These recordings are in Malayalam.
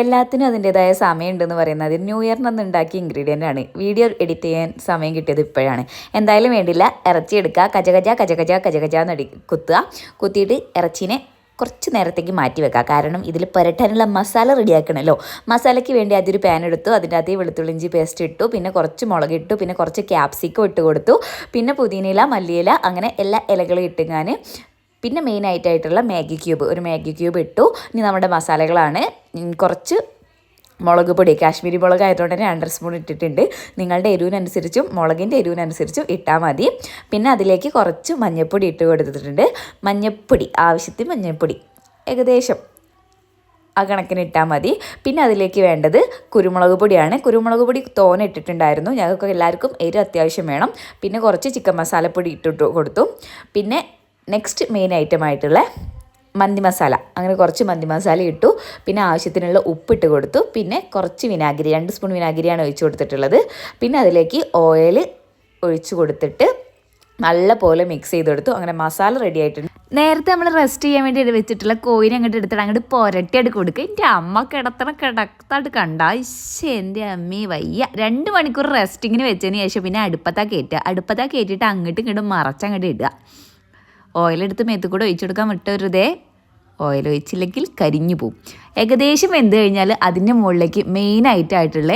എല്ലാത്തിനും അതിന്റെതായ സമയമുണ്ടെന്ന് പറയുന്നത്. ന്യൂ ഇയറിനൊന്നും ഉണ്ടാക്കിയ ഇൻഗ്രീഡിയന്റ് ആണ്. വീഡിയോ എഡിറ്റ് ചെയ്യാൻ സമയം കിട്ടിയത് ഇപ്പോഴാണ്. എന്തായാലും വേണ്ടില്ല. ഇറച്ചി എടുക്കുക കജകജ കജകജ കജകജ നടി കുത്തുക. കുത്തിയിട്ട് ഇറച്ചിനെ കുറച്ച് നേരത്തേക്ക് മാറ്റി വെക്കുക. കാരണം ഇതിൽ പുരട്ടാനുള്ള മസാല റെഡിയാക്കണമല്ലോ മസാലയ്ക്ക് വേണ്ടി അതൊരു പാൻ എടുത്തു. അതിന്റെ അകത്ത് വെളുത്തുള്ളി ഇഞ്ചി പേസ്റ്റ് ഇട്ടു. പിന്നെ കുറച്ച് മുളക് ഇട്ടു. പിന്നെ കുറച്ച് ക്യാപ്സിക്കം ഇട്ട് കൊടുത്തു. പിന്നെ പുതിനയില മല്ലിയില അങ്ങനെ എല്ലാ ഇലകളും ഇട്ട് ഞാൻ പിന്നെ മെയിൻ ആയിട്ടായിട്ടുള്ള മാഗി ക്യൂബ് ഒരു മാഗി ക്യൂബ് ഇട്ടു. ഇനി നമ്മുടെ മസാലകളാണ്. കുറച്ച് മുളക് പൊടി കാശ്മീരി മുളക് ആയതുകൊണ്ട് തന്നെ രണ്ടര സ്പൂൺ ഇട്ടിട്ടുണ്ട്. നിങ്ങളുടെ എരിവിനനുസരിച്ചും മുളകിന്റെ എരിവിനനുസരിച്ചും ഇട്ടാൽ മതി. പിന്നെ അതിലേക്ക് കുറച്ച് മഞ്ഞൾപ്പൊടി ഇട്ട് കൊടുത്തിട്ടുണ്ട്. മഞ്ഞൾപ്പൊടി ആവശ്യത്തിന് മഞ്ഞൾപ്പൊടി ഏകദേശം ആ കണക്കിന് ഇട്ടാൽ മതി. പിന്നെ അതിലേക്ക് വേണ്ടത് കുരുമുളക് പൊടിയാണ്. കുരുമുളക് പൊടി തോനെ ഇട്ടിട്ടുണ്ടായിരുന്നു. ഞങ്ങൾക്ക് എല്ലാവർക്കും എരിവ് അത്യാവശ്യം വേണം. പിന്നെ കുറച്ച് ചിക്കൻ മസാലപ്പൊടി ഇട്ടിട്ട് കൊടുത്തു. പിന്നെ നെക്സ്റ്റ് മെയിൻ ഐറ്റം ആയിട്ടുള്ള മന്തി മസാല. അങ്ങനെ കുറച്ച് മന്തി മസാല ഇട്ടു. പിന്നെ ആവശ്യത്തിനുള്ള ഉപ്പിട്ട് കൊടുത്തു. പിന്നെ കുറച്ച് വിനാഗിരി രണ്ട് സ്പൂൺ വിനാഗിരിയാണ് ഒഴിച്ചു കൊടുത്തിട്ടുള്ളത്. പിന്നെ അതിലേക്ക് ഓയിൽ ഒഴിച്ചു കൊടുത്തിട്ട് നല്ല പോലെ മിക്സ് ചെയ്തെടുത്തു അങ്ങനെ മസാല റെഡി ആയിട്ടുണ്ട്. നേരത്തെ നമ്മൾ റെസ്റ്റ് ചെയ്യാൻ വേണ്ടി വെച്ചിട്ടുള്ള കോയിൻ അങ്ങോട്ട് എടുത്തിട്ട് അങ്ങോട്ട് പുരട്ടിയായിട്ട് കൊടുക്കുക എന്റെ അമ്മ കിടത്തണ കിടത്തായിട്ട് കണ്ട ഇശ്ശേ എന്റെ അമ്മി വയ്യ. രണ്ട് മണിക്കൂർ റെസ്റ്റിങ്ങിന് വെച്ചതിന് ശേഷം പിന്നെ അടുപ്പത്താ കയറ്റുക അടുപ്പത്താ കയറ്റിയിട്ട് അങ്ങോട്ടും ഇങ്ങോട്ടും മറച്ചങ്ങോട്ട് ഇടുക. ഓയിലെടുത്ത് മേത്ത് കൂടെ ഒഴിച്ചു കൊടുക്കാൻ വിട്ടരുതേ. ഓയിൽ ഒഴിച്ചില്ലെങ്കിൽ കരിഞ്ഞു പോവും. ഏകദേശം വെന്ത് കഴിഞ്ഞാൽ അതിന്റെ മുകളിലേക്ക് മെയിനായിട്ടായിട്ടുള്ള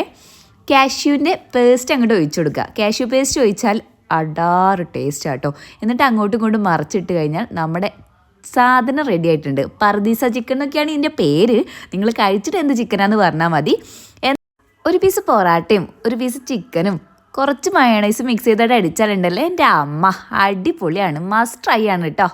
കാഷ്യൂവിന്റെ പേസ്റ്റ് അങ്ങോട്ട് ഒഴിച്ചു കൊടുക്കുക. കാഷ്യൂ പേസ്റ്റ് ഒഴിച്ചാൽ അടാറ് ടേസ്റ്റ് ആട്ടോ. എന്നിട്ട് അങ്ങോട്ടും ഇങ്ങോട്ടും മറച്ചിട്ട് കഴിഞ്ഞാൽ നമ്മുടെ സാധനം റെഡി ആയിട്ടുണ്ട്. പർദീസ ചിക്കൻ എന്നൊക്കെയാണ് ഇതിന്റെ പേര്. നിങ്ങൾ കഴിച്ചിട്ട് എന്ത് ചിക്കനാന്ന് പറഞ്ഞാൽ മതി. ഒരു പീസ് പൊറാട്ടയും ഒരു പീസ് ചിക്കനും കുറച്ച് മയണൈസ് മിക്സ് ചെയ്തിട്ട് അടിച്ചാലുണ്ടല്ലോ? എന്റെ അമ്മ. അടിപൊളിയാണ്. മസ്റ്റ് ട്രൈ ആണ് കേട്ടോ